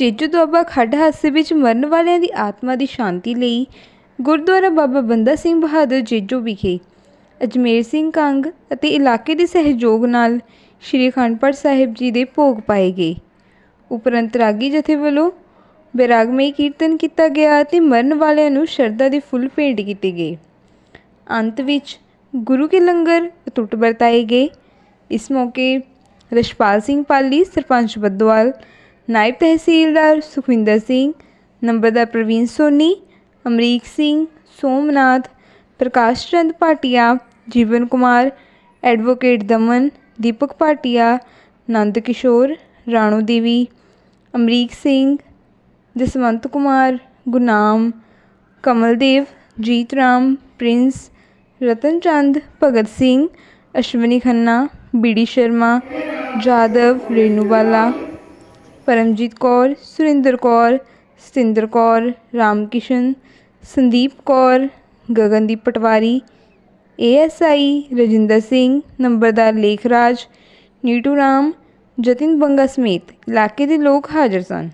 ਜੇਜੂ ਦੁਆਬਾ ਖੱਡ ਹਾਦਸੇ ਵਿੱਚ ਮਰਨ ਵਾਲਿਆਂ ਦੀ ਆਤਮਾ ਦੀ ਸ਼ਾਂਤੀ ਲਈ ਗੁਰਦੁਆਰਾ ਬਾਬਾ ਬੰਦਾ ਸਿੰਘ ਬਹਾਦਰ ਜੇਜੂ ਵਿਖੇ ਅਜਮੇਰ ਸਿੰਘ ਕੰਗ ਅਤੇ ਇਲਾਕੇ ਦੇ ਸਹਿਯੋਗ ਨਾਲ ਸ਼੍ਰੀ ਅਖੰਡ ਪਾਠ ਸਾਹਿਬ ਜੀ ਦੇ ਭੋਗ ਪਾਏ ਗਏ। ਉਪਰੰਤ ਰਾਗੀ ਜਥੇ ਵੱਲੋਂ ਬੈਰਾਗਮਈ ਕੀਰਤਨ ਕੀਤਾ ਗਿਆ ਅਤੇ ਮਰਨ ਵਾਲਿਆਂ ਨੂੰ ਸ਼ਰਧਾ ਦੇ ਫੁੱਲ ਭੇਂਟ ਕੀਤੇ ਗਏ। ਅੰਤ ਵਿੱਚ ਗੁਰੂ ਕੇ ਲੰਗਰ ਅਟੁੱਟ ਵਰਤਾਏ ਗਏ। ਇਸ ਮੌਕੇ ਰਸ਼ਪਾਲ ਸਿੰਘ ਪਾਲੀ, ਸਰਪੰਚ ਬੱਦੋਵਾਲ ਨਾਇਬ ਤਹਿਸੀਲਦਾਰ ਸੁਖਵਿੰਦਰ ਸਿੰਘ ਨੰਬਰਦਾਰ Praveen Soni, Amrik Singh, Somnath, Prakash Chand Bhatia, Jeevan Kumar, advocate Daman, Deepak Bhatia, Nand Kishore, Ranu Devi, Amrik Singh, Jaswant Kumar Gunam Kamaldev Jeet Ram, Prince, Ratan Chand, Bhagat Singh, Ashwani Khanna BD Sharma, Jadav, Renuwala. Paramjit Kaur, Surinder Kaur, Satinder Kaur, Ramkishan, Sandeep Kaur, Gagandeep ਪਟਵਾਰੀ ASI Rajinder Singh, ਨੰਬਰਦਾਰ ਲੇਖਰਾਜ, ਨੀਟੂ ਰਾਮ ਜਤਿਨ ਬੰਗਾ ਸਮੇਤ ਇਲਾਕੇ ਦੇ ਲੋਕ ਹਾਜ਼ਰ ਸਨ।